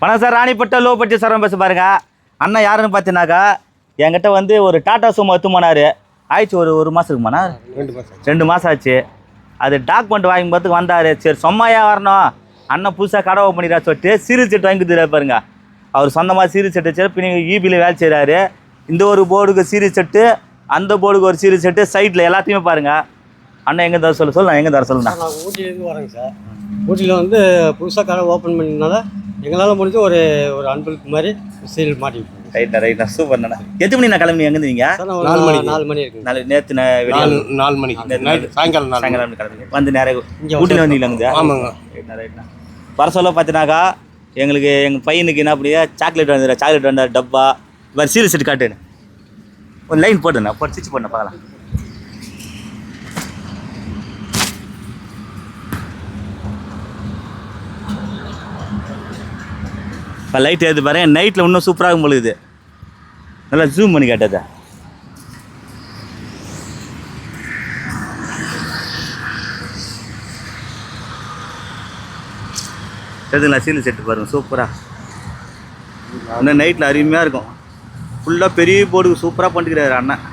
வணக்கம் சார் ராணிப்பட்ட low budget sir bus பாருங்க. அண்ணன் யாருன்னு பார்த்தீங்கன்னாக்கா என்கிட்ட வந்து ஒரு டாடா சுமோ எடுத்து போனார். ஆயிடுச்சு ஒரு ஒரு மாதம் இருக்குமாண்ணா ரெண்டு மாதம் ரெண்டு மாதம் ஆச்சு. அது டாக்குமெண்ட் வாங்கி பார்த்துக்கு வந்தார். சரி சும்மாயா வரணும். அண்ணன் புதுசாக கடை ஓப்பன் பண்ணிடுறா சொல்லிட்டு சீரியல் செட் வாங்கி கொடுத்துருக்காரு பாருங்க. அவர் சொந்தமாக சீரியல் செட் வச்சு பின்ன ஈபியில் வேலை செய்கிறாரு இந்த ஒரு போர்டுக்கு சீரியல் செட்டு அந்த போர்டுக்கு ஒரு சீரியல் செட்டு சைட்டில் எல்லாத்தையுமே பாருங்க. அண்ணன் எங்கே தர சொல்ல சொல்ல நான் எங்கே தர சொல்லுண்ணா. ஊட்டியிலேருந்து வரேங்க சார். ஊட்டியில் வந்து புதுசாக கடை ஓப்பன் பண்ணதுனால எங்களால் முடிஞ்ச ஒரு ஒரு அன்பளுக்கு மாதிரி சீரியல் மாட்டி ரைட்டா ரைட்டா சூப்பர்ண்ணா எத்தனை மணி நான் கிளம்பி எங்கே இருந்தீங்க நாலு மணிக்கு. நாலு மணி இருக்குங்க நாலு நேற்று நாலு நாலு மணிக்கு. நேத்து நைட் சாயங்காலம். சாயங்காலம் கிளம்பி. வந்து நேரம் இங்க ஊட்டியில் வந்தீங்களாங்க ஆமாங்க. ரைட்ண்ணா ரைட்ண்ணா வர சொல்ல பார்த்தினாக்கா எங்களுக்கு எங்கள் பையனுக்கு என்ன அப்படியே சாக்லேட் வந்து சாக்லேட் வந்த டப்பா வேறு சீரியஸ் செட் காட்டுன்னு. ஒரு லைன் போட்டுண்ணா போட்டு ஸ்டிச் பண்ண பார்க்கலாம். இப்போ லைட் ஏது பாருங்க நைட்டில் இன்னும் சூப்பராக பொழுது. நல்லா ஜூம் பண்ணி கேட்டதை எதுங்களா சீல் செட்டு பாருங்க சூப்பராக இன்னும் நைட்டில் அருமையாக இருக்கும். ஃபுல்லாக பெரிய போர்டுக்கு சூப்பராக பண்ணிக்கிறாரு அண்ணன்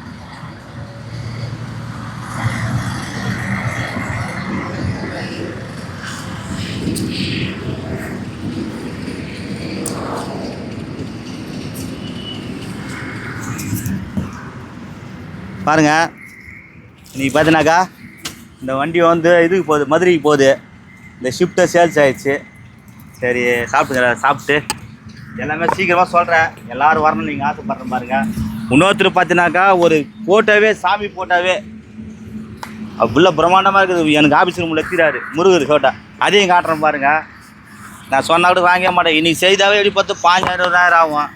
பாருங்கள் இன்றைக்கி பார்த்தீங்கன்னாக்கா இந்த வண்டி வந்து இதுக்கு போகுது மதுரைக்கு போகுது. இந்த ஷிஃப்ட்டை சேல்ஸ் ஆகிடுச்சு சரி சாப்பிட்டுங்க சாப்பிட்டு. எல்லாமே சீக்கிரமாக சொல்கிறேன் எல்லாரும் வரணும் நீங்கள் ஆசைப்படுற பாருங்க. இன்னொருத்தர் பார்த்தீங்கன்னாக்கா ஒரு ஃபோட்டோவே சாமி ஃபோட்டோவே அவ்வளோ பிரம்மாண்டமாக இருக்குது. எனக்கு ஆஃபீஸ் ரூமில் எத்திராரு முருகர் ஃபோட்டோ அதையும் காட்டுறேன் பாருங்கள் நான் சொன்னால் கூட வாங்கவே மாட்டேன். இன்றைக்கி செய்தாவே எப்படி பார்த்து பாஞ்சாயிரம் இருபதாயிரம் ஆகும்.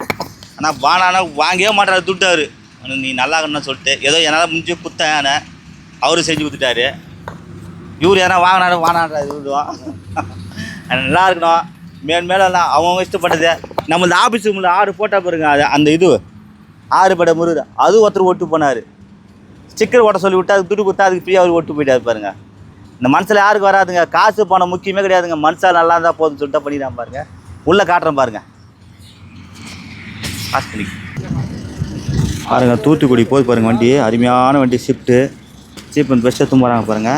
ஆனால் பானானா வாங்கவே மாட்டேறாரு துட்டார். நீ நல்லா இருக்கணும்னு சொல்லிட்டு ஏதோ என்னால் முடிஞ்சு குத்தேன் ஆனால் அவரும் செஞ்சு கொடுத்துட்டாரு. இவர் யாரா வாங்கினாரு வானான்றா இவருவான் நல்லா இருக்கணும். மேல் மேலே எல்லாம் அவங்க இஷ்டப்பட்டது. நம்ம இந்த ஆஃபீஸ் ரூமில் ஆறு போட்டால் பாருங்க அது அந்த இது. ஆறு பட முருகர். அது ஒருத்தர் ஒட்டு போனார். ஸ்டிக்கர் ஓட்ட சொல்லி விட்டு அதுக்கு துட்டு கொடுத்தா அதுக்கு ஃப்ரீயாக அவர் ஒட்டு போயிட்டாரு பாருங்க. இந்த மனசில் யாருக்கு வராதுங்க. காசு பணம் முக்கியமே கிடையாதுங்க. மனசா நல்லா இருந்தால் போதும்னு சொல்லிட்டு பண்ணிடுறான் பாருங்க. உள்ளே காட்டுறேன் பாருங்க. காசு பண்ணி பாருங்க தூத்துக்குடி போய் பாருங்க வண்டி. அருமையான வண்டி ஷிஃப்ட்டு சீப் அண்ட் பெஸ்ட்டாக தும்புறாங்க பாருங்க.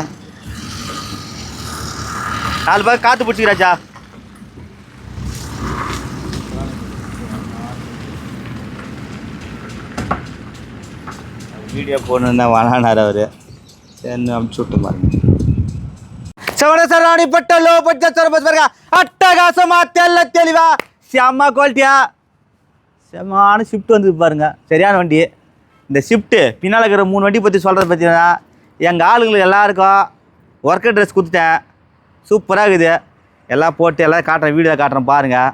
நாலு பேர் காற்று பிடிச்சிக்கிறாச்சா? வீடியோ போடணுன்னா வேணானார் அவர். சரின்னு அமுச்சு விட்டு பாருங்க. செவன பட்ட லோ பட்ஜெட் சரபஸ் பாருங்க. அட்டகாசமா தெல்ல தெளிவா. செம்ம குவாலிட்டியா செம்மான ஷிஃப்ட் வந்து பாருங்க. சரியான வண்டி. இந்த ஷிஃப்ட்டு பின்னால் இருக்கிற மூணு வண்டி பற்றி சொல்கிறது பார்த்தீங்கன்னா எங்கள் ஆளுங்களுக்கு எல்லாருக்கும் ஒர்க்கர் ட்ரெஸ் கொடுத்துட்டேன். சூப்பராக இருக்குது. எல்லாம் போட்டு எல்லாம் காட்டுறேன் வீடியோ காட்டுறேன் பாருங்கள்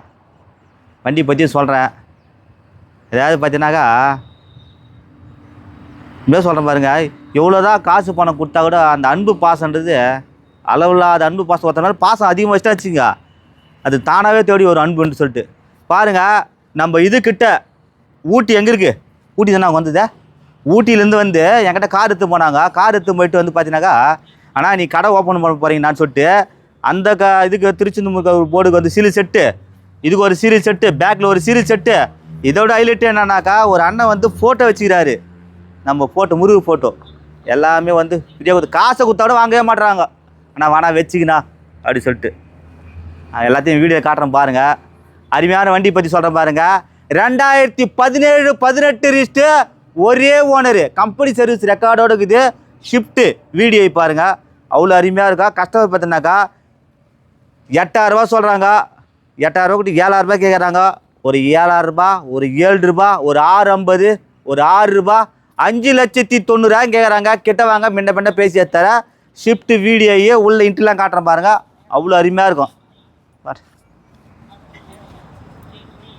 வண்டி பற்றி சொல்கிறேன் ஏதாவது பார்த்தீங்கன்னாக்கா இப்படியே சொல்கிறேன் பாருங்கள் எவ்வளோ தான் காசு பணம் கொடுத்தா கூட அந்த அன்பு பாசன்றது அளவில்லாத அன்பு பாசம். ஒருத்தனால பாசம் அதிகமாக வச்சுட்டா வச்சுங்க அது தானாகவே தேடி ஒரு அன்புன்னு சொல்லிட்டு. பாருங்கள் நம்ம இதுக்கிட்ட ஊட்டி எங்கே இருக்குது ஊட்டி தானே அவங்க வந்ததே? ஊட்டியிலேருந்து வந்து என்கிட்ட கார் எடுத்து போனாங்க. கார் எடுத்து போயிட்டு வந்து பார்த்தீங்கன்னாக்கா ஆனால் நீ கடை ஓப்பன் பண்ண போகிறீங்கன்னு சொல்லிட்டு அந்த க இதுக்கு திருச்செந்தூர் ஒரு போர்டுக்கு வந்து சீரியல் செட்டு இதுக்கு ஒரு சீரியல் செட்டு பேக்கில் ஒரு சீரியல் செட்டு இதோட ஹைலைட் என்னன்னாக்கா ஒரு அண்ணன் வந்து ஃபோட்டோ வச்சுக்கிறாரு. நம்ம ஃபோட்டோ முருகு ஃபோட்டோ எல்லாமே வந்து விஜய் கொடுத்து காசை கொடுத்தோட வாங்கவே மாட்டுறாங்க ஆனால் வேணா வச்சுக்கினா அப்படி சொல்லிட்டு. எல்லாத்தையும் வீடியோ காட்டுறேன் பாருங்கள் அருமையான வண்டி பற்றி சொல்கிறேன் பாருங்க. ரெண்டாயிரத்தி பதினேழு பதினெட்டு ரிஸ்ட்டு ஒரே ஓனரு கம்பெனி சர்வீஸ் ரெக்கார்டோட இருக்குது. ஷிஃப்ட்டு வீடியோ பாருங்க. அவ்வளோ அருமையாக இருக்கா? கஸ்டமர் பார்த்தினாக்கா எட்டாயிரரூபா சொல்கிறாங்க எட்டாயிரரூபா கூட்டி ஏழாயிரரூபா கேட்குறாங்க ஒரு ஏழாயிரரூபா ஒரு ஏழு ரூபா ஒரு ஆறு ஐம்பது ஒரு ஆறு ரூபா அஞ்சு லட்சத்தி தொண்ணூறாயிரம் கேட்குறாங்க கிட்ட வாங்க முன்ன பின்ன பேசி தர ஷிஃப்ட் வீடியோயே உள்ள இன்ட்ரெலாம் காட்டுறேன் பாருங்கள் அவ்வளோ அருமையாக இருக்கும் பாரு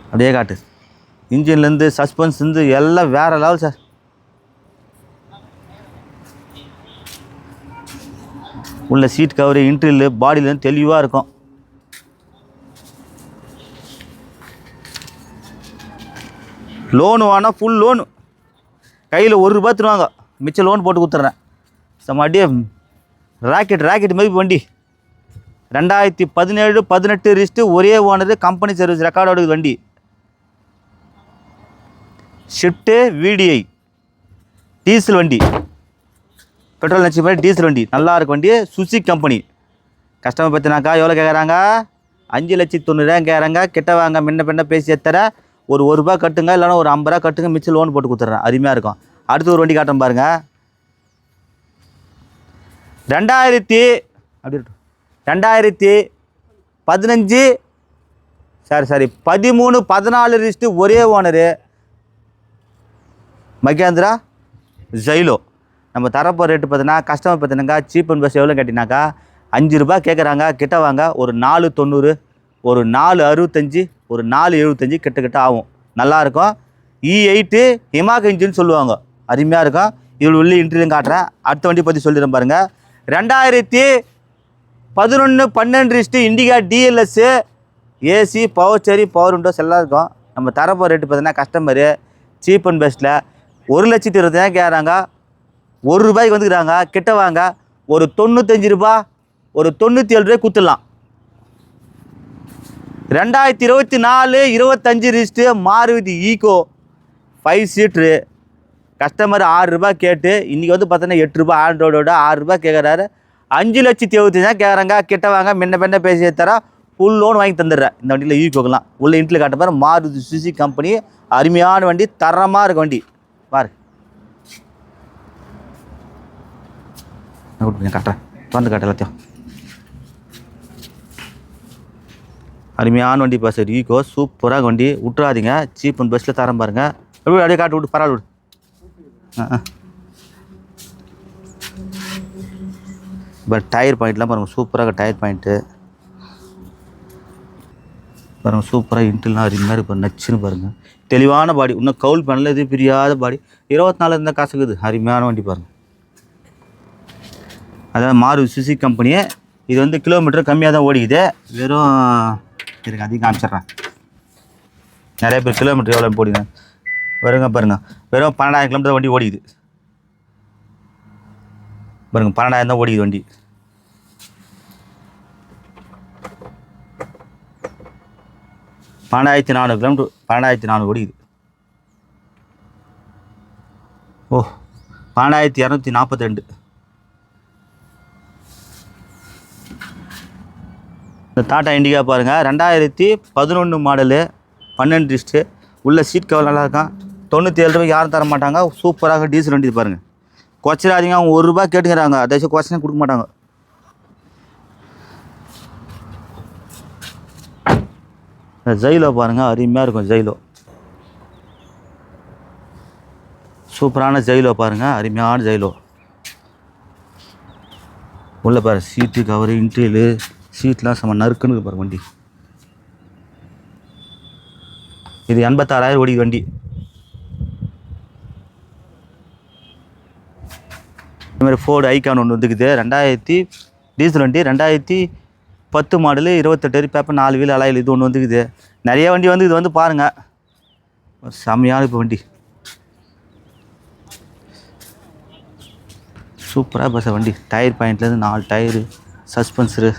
அப்படியே காட்டு. இன்ஜின்லேருந்து சஸ்பென்ஸ்லேருந்து எல்லாம் வேறு லெவல் சார் உள்ள சீட் கவரு இன்ட்ரில் பாடியிலேருந்து தெளிவாக இருக்கும். லோனு வாங்கினா ஃபுல் லோனு கையில் ஒரு ரூபா தருவாங்க மிச்சம் லோன் போட்டு கொடுத்துட்றேன். செம்ம அப்படியே ராக்கெட் ராக்கெட் மாதிரி வண்டி. ரெண்டாயிரத்தி பதினேழு பதினெட்டு ரிஸ்ட்டு ஒரே ஓனர் கம்பெனி சர்வீஸ் ரெக்கார்டோட வண்டி. ஷிஃப்ட்டு விடிஐ டீசல் வண்டி. பெட்ரோல் நச்சு மாதிரி டீசல் வண்டி. நல்லா இருக்கும் வண்டி. சுசி கம்பெனி கஸ்டமர் பார்த்தினாக்கா எவ்வளோ கேட்குறாங்க அஞ்சு லட்சத்தி தொண்ணூறுரூவா கேட்குறாங்க கிட்ட வாங்க முன்ன பின்ன பேசி எத்தர? ஒரு ஒரு ரூபா கட்டுங்க இல்லைன்னா ஒரு ஐம்பது ரூபா கட்டுங்க மிச்சம் லோன் போட்டு கொடுத்துட்றேன். அருமையாக இருக்கும். அடுத்து ஒரு வண்டி காட்டுறேன் பாருங்கள் ரெண்டாயிரத்தி அப்படி ரெண்டாயிரத்தி பதினஞ்சு சாரி சாரி. பதிமூணு பதினாலு லிஸ்ட்டு ஒரே ஓனரு மகேந்திரா ஜைலோ நம்ம தரப்போ ரேட்டு பார்த்தீங்கன்னா கஸ்டமர் பார்த்தீங்கன்னா சீப் அண்ட் பெஸ்ட் எவ்வளோ கேட்டிங்கனாக்கா அஞ்சு ரூபாய் கேட்குறாங்க கிட்ட வாங்க. ஒரு நாலு தொண்ணூறு ஒரு நாலு அறுபத்தஞ்சி ஒரு நாலு எழுபத்தஞ்சி கிட்ட கிட்ட ஆகும். நல்லாயிருக்கும் இ e எயிட்டு ஹிமாக் இன்ஜின் சொல்லுவாங்க. அருமையாக இருக்கும். இவள் உள்ள இன்ட்ரிலையும் காட்டுறேன். அடுத்த வண்டி பற்றி சொல்லிடுறேன் பாருங்கள் ரெண்டாயிரத்தி பதினொன்று பன்னெண்டு ரிஸ்ட்டு இண்டிகா டிஎல்எஸ்ஸு ஏசி பவர் சரி பவர் விண்டோஸ் எல்லாம் இருக்கும். நம்ம தரப்போ ரேட்டு பார்த்தீங்கன்னா கஸ்டமரு சீப் அண்ட் பெஸ்ட்டில் ஒரு லட்சத்தி இருபதாயிரம் கேட்குறாங்க ஒரு ரூபாய்க்கு வந்துக்கிறாங்க. கிட்ட வாங்க. ஒரு தொண்ணூத்தஞ்சு ரூபா ஒரு தொண்ணூற்றி ஏழு ரூபாய் குத்துடலாம். ரெண்டாயிரத்தி இருபத்தி நாலு இருபத்தஞ்சு ரிஸ்ட்டு Maruti Eeco five seater customer ஆறு ரூபாய் கேட்டு இன்றைக்கி வந்து பார்த்தோன்னா எட்டு ரூபாய் ஆண்ட்ராய்டோட ஆறு ரூபாய் கேட்குறாரு அஞ்சு லட்சத்தி எழுபத்தி தான் கேட்குறாங்க கிட்ட வாங்க. முன்ன பின்ன பேசி தரேன். ஃபுல் லோன் வாங்கி தந்துடுறேன். இந்த வண்டியில் ஈகோக்கெலாம் உள்ள இன்ட்டில் காட்ட பாரு. மாருதி சுசி கம்பெனி அருமையான வண்டி தரமாக இருக்க வண்டி. பாரு நான் கொடுப்பேன் காட்டுறேன் திறந்து காட்டு எல்லாத்தையும். அருமையான வண்டி பாஸ் ஈகோ சூப்பராக வண்டி. விட்டுறாதீங்க சீப் அண்ட் பெஸ்ட்டில் தரம் பாருங்க. அப்படியே அப்படியே காட்டு விட்டு பரவாயில்ல விடு. ஆ இப்போ டயர் பாயிண்ட்லாம் பாருங்கள் சூப்பராக டயர் பாயிண்ட்டு பாருங்கள் சூப்பராக இன்ட்ரெலாம் அருமையாக மாதிரி இப்போ நச்சுன்னு பாருங்கள் தெளிவான பாடி இன்னும் கவுல் பண்ணல எதுவும் பிரியாத பாடி இருபத்தி நாலு இருந்தால் காசுக்குது அருமையான வண்டி பாருங்கள் அதாவது மாறு சுசி கம்பெனியே இது வந்து கிலோமீட்டர் கம்மியாக தான் ஓடிக்குது. வெறும் இருங்க அதிகம் காமிச்சிட்றேன். நிறைய பேர் கிலோமீட்டர் எவ்வளோ போடுங்க. வருங்க பாருங்க. வெறும் பன்னெண்டாயிரம் கிலோமீட்டர் வண்டி ஓடிக்குது. பாருங்க பன்னெண்டாயிரம் தான் ஓடிக்குது வண்டி. பன்னெண்டாயிரத்தி நானூறு கிலோமீட்டர் பன்னெண்டாயிரத்தி நானூறு ஓடிக்குது. ஓ பன்னெண்டாயிரத்தி இரநூத்தி நாற்பத்தி ரெண்டு. இந்த டாட்டா இண்டிகா பாருங்கள் ரெண்டாயிரத்தி பதினொன்று மாடலு பன்னெண்டு டிஸ்ட்டு உள்ள சீட் கவர் நல்லாயிருக்கான் தொண்ணூற்றி ஏழு ரூபாய்க்கு யாரும் தர மாட்டாங்க சூப்பராக டீசல் வண்டி பாருங்கள் குறைச்சிடாதீங்க அவங்க ஒரு ரூபா கேட்டுக்கிறாங்க அதாச்சும் குறைச்சினா கொடுக்க மாட்டாங்க. ஜெயிலோ பாருங்கள் அருமையாக இருக்கும் ஜெயிலோ. சூப்பரான ஜெயிலோ பாருங்கள் அருமையான ஜெயிலோ. உள்ளே பாரு சீட்டு கவரு இன்டீரியலு சீட்லாம் செம்ம நறுக்குன்னு பாரு வண்டி. இது எண்பத்தாறாயிரம் ஓடி வண்டி. இதுமாதிரி மாதிரி ஃபோர்டு ஐக்கான் ஒன்று வந்துக்குது. ரெண்டாயிரத்தி டீசல் வண்டி ரெண்டாயிரத்தி பத்து மாடலு இருபத்தெட்டு பேப்பர் நாலு வீல் அலாயில் இது ஒன்று வந்துக்குது. நிறைய வண்டி வந்து இது வந்து பாருங்கள் ஒரு செம்மையான இப்போ வண்டி. சூப்பராக பஸ் வண்டி. டயர் பாயிண்ட்லேருந்து நாலு டயரு சஸ்பென்சரு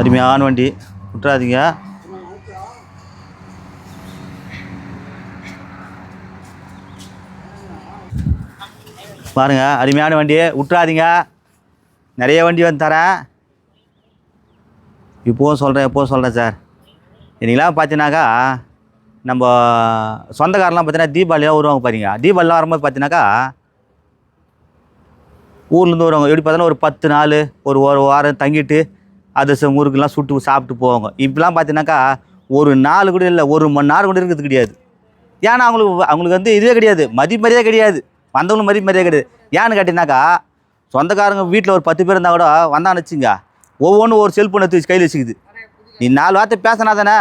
அருமையான வண்டி. விட்றாதீங்க பாருங்க அருமையான வண்டி விட்றாதீங்க நிறைய வண்டி வந்து தரேன். இப்போவும் சொல்கிறேன் எப்போவும் சொல்கிறேன் சார். இன்றைக்கெலாம் பார்த்தீங்கன்னாக்கா நம்ம சொந்தக்காரெலாம் பார்த்தீங்கன்னா தீபாவளியாக வருவாங்க பாருங்க தீபாவளிலாம் வரும்போது பார்த்தீங்கன்னாக்கா ஊர்லேருந்து வருவாங்க. எப்படி பார்த்தோன்னா ஒரு பத்து நாள் ஒரு ஒரு வாரம் தங்கிட்டு அதிரசம் ஊருக்குலாம் சுட்டு சாப்பிட்டு போவாங்க. இப்படிலாம் பார்த்தீங்கன்னாக்கா ஒரு நாள் கூட இல்லை ஒரு மணி நேரம் கூட இருக்கிறது கிடையாது. ஏன்னா அவங்களுக்கு அவங்களுக்கு வந்து இதுவே கிடையாது. மதிமரியாதை கிடையாது. வந்தவங்களுக்கு மதி மரியாதை கிடையாது. ஏன்னு கேட்டிங்கனாக்கா சொந்தக்காரங்க வீட்டில் ஒரு பத்து பேர் இருந்தால் கூட வந்தான்னு வச்சுங்க ஒவ்வொன்றும் ஒரு செல்ஃபோன் எடுத்து வச்சு கையில் வச்சுக்குது. நீ நாலு வார்த்தை பேசினா தானே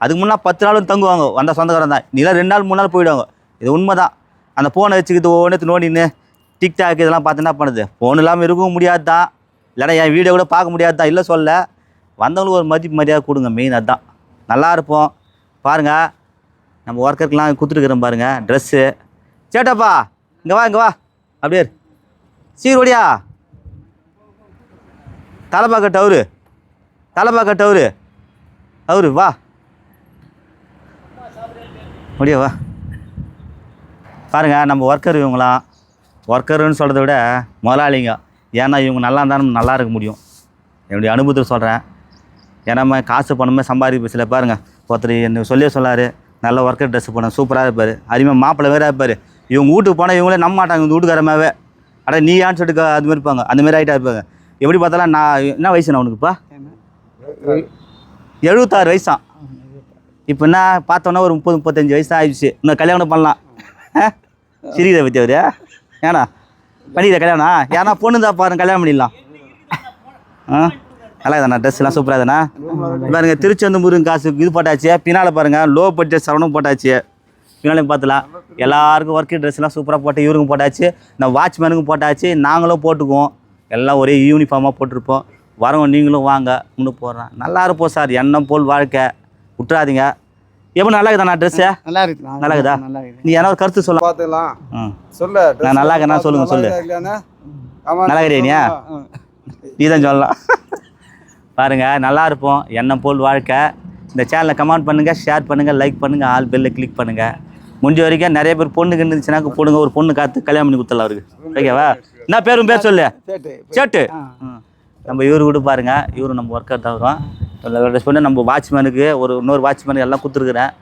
அதுக்கு முன்னே பத்து நாள் தங்குவாங்க. வந்த சொந்தக்காரன் தான். நீலாம் ரெண்டு நாள் மூணு நாள் போயிடுவாங்க. இது உண்மை தான் அந்த ஃபோனை வச்சுக்கிட்டு ஒவ்வொன்று நோண்டின்னு டிக்டாக் இதெல்லாம் பார்த்து என்ன பண்ணுது? ஃபோன் இல்லாமல் இருக்கவும் முடியாது தான். இல்லைன்னா என் வீடியோ கூட பார்க்க முடியாது தான். இல்லை சொல்ல. வந்தவங்களுக்கு ஒரு மதிப்பு மரியாதை கொடுங்க. மெயின் அதுதான் நல்லா இருப்போம். பாருங்கள் நம்ம ஒர்க்கருக்கெலாம் கொடுத்துருக்குறோம் பாருங்கள் ட்ரெஸ்ஸு சேட்டாப்பா. இங்கே வா இங்கே வா. அப்படியே சீரோடியா சீர் ஓடியா தலைப்பாக்க டவுரு. தலைப்பாக்க டவுரு. அவரு வா. முடியா வா. பாருங்க நம்ம ஒர்க்கர் இவங்களாம் ஒர்க்கருன்னு சொல்கிறத விட முதலாளிங்க. ஏன்னா இவங்க நல்லா இருந்தாலும் நல்லா இருக்க முடியும். என்னுடைய அனுபவத்தில் சொல்கிறேன் ஏன்னா நம்ம காசு பணமே சம்பாதிப்பு சில பாருங்க ஒருத்தர் என்ன சொல்லியே சொல்லார். நல்ல ஒர்க்கர் ட்ரெஸ் பண்ண சூப்பராக இருப்பார். அருமையாக மாப்பிள்ளை வேற இருப்பார். இவங்க வீட்டுக்கு போனால் இவங்களே நம்ப மாட்டாங்க இந்த வீட்டுக்காரமாவே. அட நீ ஏன்னு சொல்லிட்டு அது மாதிரி இருப்பாங்க. அந்த மாதிரி ஆகிட்டா இருப்பாங்க. எப்படி பார்த்தாலும் நான் என்ன வயசு உனக்குப்பா எழுபத்தாறு வயசான் இப்போ என்ன பார்த்தோன்னா ஒரு முப்பது முப்பத்தஞ்சு வயசு ஆயிடுச்சு. இன்னும் கல்யாணம் பண்ணலாம். சிரிக்கிற பற்றி அவர். ஏண்ணா பண்ணிக்கிற கல்யாணம். ஏன்னா பொண்ணு தான் பாருங்க கல்யாணம் பண்ணிடலாம். ஆ? நல்லா தானே ட்ரெஸ்லாம் சூப்பராக தானே பாருங்கள் திருச்செந்தூர் காசு இது போட்டாச்சு. பின்னால் பாருங்க லோ பட்ஜெட் சரவணம் போட்டாச்சு. பின்னாலையும் பார்த்துலாம். எல்லாருக்கும் ஒர்க்கிங் ட்ரெஸ்லாம் சூப்பராக போட்டு இவருக்கும் போட்டாச்சு இந்த வாட்ச்மேனுக்கும் போட்டாச்சு நாங்களும் போட்டுக்குவோம். எல்லாம் ஒரே யூனிஃபார்மாக போட்டிருப்போம். வரவங்க நீங்களும் வாங்க முன்னு போடுறேன். நல்லா இருப்போம் சார் எண்ணம் போல் வாழ்க்கை. விட்டுறாதீங்க எப்படி நல்லா இருக்குதா ட்ரெஸ்ஸு நல்லா இருக்கு நல்லா இருக்குதா? நல்லா இருக்கு நீ என்ன ஒரு கருத்து சொல்ல. பார்த்துக்கலாம். ம் சொல்லு நான் நல்லா இருக்கேனா சொல்லுங்க, சொல்லு. நல்லா இருக்கிறியா நீ? தான் சொல்லலாம். பாருங்க நல்லா இருப்போம். எண்ணம் போல் வாழ்க்கை. இந்த சேனலை கமெண்ட் பண்ணுங்கள் ஷேர் பண்ணுங்கள் லைக் பண்ணுங்கள் ஆல் பெல்லை கிளிக் பண்ணுங்கள் முடிஞ்ச வரைக்கும் நிறைய பேர் பொண்ணுக்கு இருந்துச்சுனாக்க பொண்ணுங்க ஒரு பொண்ணு காத்து கல்யாணம் பண்ணி கொடுத்துடலாம் அவருக்கு. ஓகேவா? என்ன பேரும் பேர் சொல்லு. சேட்டு ம். நம்ம இவரு கூட பாருங்க இவரு நம்ம ஒர்க்கர் தான் வருவோம் ட்ரெஸ் பண்ணி நம்ம வாட்ச்மேனுக்கு ஒரு இன்னொரு வாட்ச்மேனுக்கு எல்லாம் கொடுத்துருக்குறேன்.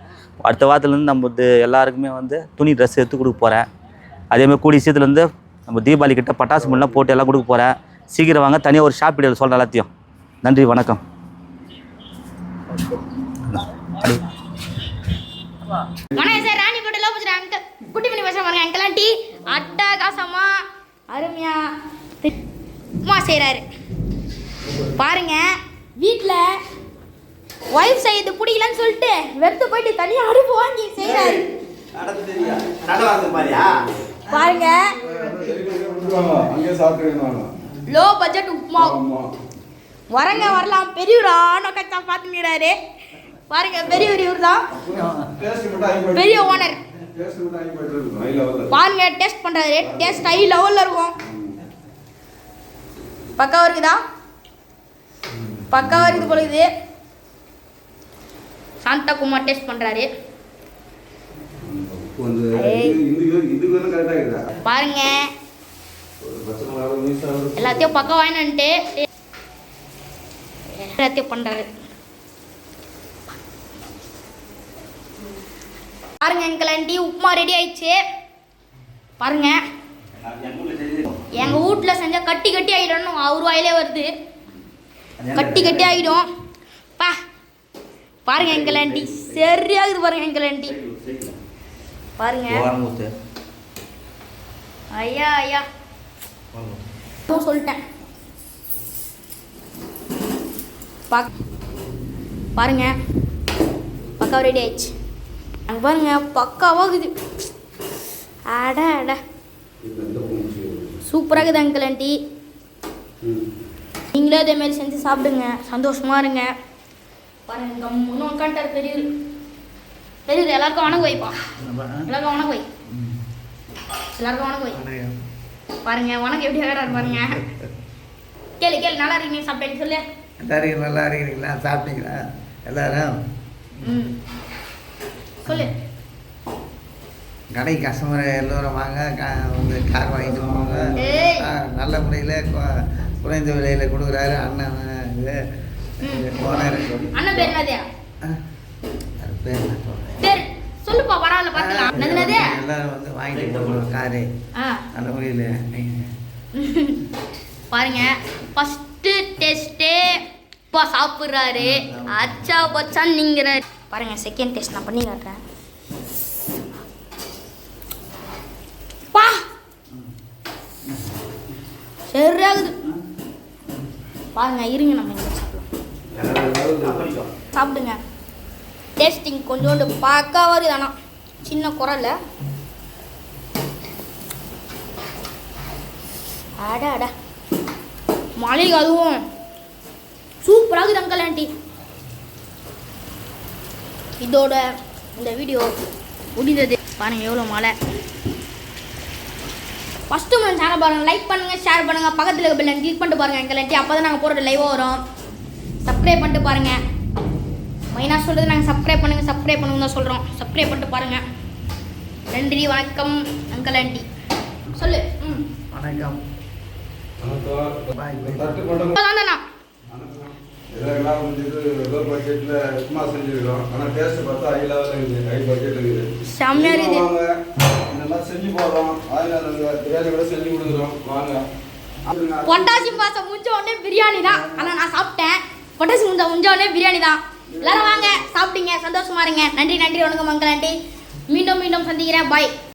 அடுத்த வாரத்துலேருந்து நம்ம இது எல்லாருக்குமே வந்து துணி ட்ரெஸ் எடுத்து கொடுக்க போகிறேன் அதேமாதிரி கூடிய சீக்கிரத்துலேருந்து நம்ம தீபாவளி கிட்ட பட்டாசு முன்னெலாம் போட்டு எல்லாம் கொடுக்க போகிறேன் சீக்கிரம் வாங்க தனியாக ஒரு ஷாப் வீடியோவில் சொல்கிறேன் எல்லாத்தையும். நன்றி வணக்கம். வணக்கம். சார் குட்டி பண்ணி பேசுகிறேன் பாருங்க. அங்கிள் ஆண்டி அட்டகாசமா அருமையா உமா செய்கிறாரு பாருங்க வீட்டில் ஒய்ஃப் செய்யறது பிடிக்கலன்னு சொல்லிட்டு வெறுத்து போயிட்டு தனியாக அடுப்பு வாங்கி செய்கிறாரு பாருங்க. Low budget upma. வரங்க வரலாம். பெரியவரா கச்சா பார்த்துக்கிறாரு பாருங்க பெரியவர் இவர் தான் பெரிய ஓனர் பாருங்க டேஸ்ட் பண்றாரு டேஸ்ட் ஹை லெவல்ல இருக்கும். பக்காவா இருக்குதா. பக்காவா இருக்குது போல இது சாந்தா குமார் டேஸ்ட் பண்றாரு பாருங்க. எல்லாத்தையும் பக்கம் வாங்கிட்டு எல்லாத்தையும் பண்றாரு. பாருங்க எங்கள் ஆண்டி உப்புமா ரெடி ஆயிடுச்சு. பாருங்க. எங்கள் வீட்ல செஞ்சால் கட்டி கட்டி ஆகிடும் அவர் வாயிலே வருது. கட்டி கட்டி ஆகிடும் பா. பாருங்க எங்கள் ஆண்டி சரியாகுது பாருங்க எங்கள் ஆண்டி பாருங்க. ஐயா ஐயா. இப்போ சொல்லிட்டேன். பாருங்க. பக்காவா ரெடி ஆயிடுச்சு. அங்கே பாருங்க பக்காவாகுது அட அட. சூப்பராக இருக்குது அங்கிள் ஆண்டி நீங்களே அதே மாதிரி செஞ்சு சாப்பிடுங்க. சந்தோஷமா இருங்க. பாருங்க கம்முன்னு உட்காந்துட்டார் பெரியவர். பெரியவர் எல்லாருக்கும் வணக்கம் வைப்பா. எல்லாருக்கும் வணக்கம் வை. எல்லாருக்கும் வணக்கம் வை. பாருங்க வணக்கம் எப்படி கேட்கறாரு பாருங்க. கேளு கேளு நல்லா இருக்கீங்க சாப்பிட்டேன்னு சொல்லு. எல்லாரும் நல்லா இருக்கிறீங்களா சாப்பிட்டீங்களா? எல்லாரும்? ம். சொல்லு. கடை கஸ்டமர் எல்லோரும் வாங்க. வந்து கார் வாங்கிட்டு போங்க. நல்ல முறையில் குறைந்த விலையில் கொடுக்குறாரு அண்ணன். இது ஓனர் அண்ணன் பேர் என்னது? பேர் சொல்லுப்பா பரவாயில்ல பார்க்கலாம் என்னது எல்லாரும் வந்து வாங்கிட்டு போகணும் காரு. ஆ. நல்ல முறையில் பாருங்க ஃபஸ்ட்டு டெஸ்ட்டு இப்போ சாப்பிட்றாரு. அச்சா பச்சான்னு நீங்கிறாரு பாருங்க செகண்ட் டெஸ்ட் நான் பண்ணி காட்டுறேன். பா! சரியாகுது. பாருங்க இருங்க நம்ம இங்கே சாப்பிடலாம். சாப்பிடுங்க. டேஸ்டிங் கொஞ்சோண்டு பார்க்க வருது ஆனால் சின்ன குரல்ல. அட அட மலைக்கு அதுவும். சூப்பராகுது இருக்குது அங்கிள் ஆண்டி இதோட இந்த வீடியோ முடிந்தது. பாருங்க எவ்வளோ மழை. ஃபஸ்ட்டு நம்ம சேனல் பாருங்கள் லைக் பண்ணுங்கள் ஷேர் பண்ணுங்கள் பக்கத்தில் இருக்க பெல்லை கிளிக் பண்ணிட்டு பாருங்கள் எங்கள்ட்டி அப்போ தான் நாங்கள் போடுற லைவாக வரும். சப்ஸ்கிரைப் பண்ணிட்டு பாருங்கள் மெயினாக சொல்கிறது நாங்கள் சப்ஸ்கிரைப் பண்ணுங்கள் சப்ஸ்கிரைப் பண்ணுங்க தான் சொல்கிறோம் சப்ஸ்கிரைப் பண்ணிட்டு பாருங்கள் நன்றி வணக்கம் அங்கிள் ஆண்டி. சொல்லு. ம். வணக்கம். பாய் பாய் இதெல்லாம் முடிஞ்சது லோ பட்ஜெட்டில் உப்புமா செஞ்சுருக்கோம் ஆனால் டேஸ்ட் பார்த்தா ஹை லெவலில் இருக்குது. ஹை பட்ஜெட் இருக்குது. செம்மையாக இருக்குது. வாங்க. இதெல்லாம் செஞ்சு போடுறோம். ஆயில் பிரியாணி கூட செஞ்சு கொடுக்குறோம். வாங்க. பொட்டாசி பாசம் முடிஞ்ச உடனே பிரியாணி தான். ஆனால் நான் சாப்பிட்டேன். பொட்டாசி முடிஞ்ச முடிஞ்ச உடனே பிரியாணி தான். எல்லாரும் வாங்க. சாப்பிட்டீங்க சந்தோஷமா இருங்க. நன்றி நன்றி. வணக்கம் அங்கிள் ஆண்டி. மீண்டும் மீண்டும் சந்திக்கிறேன். பாய்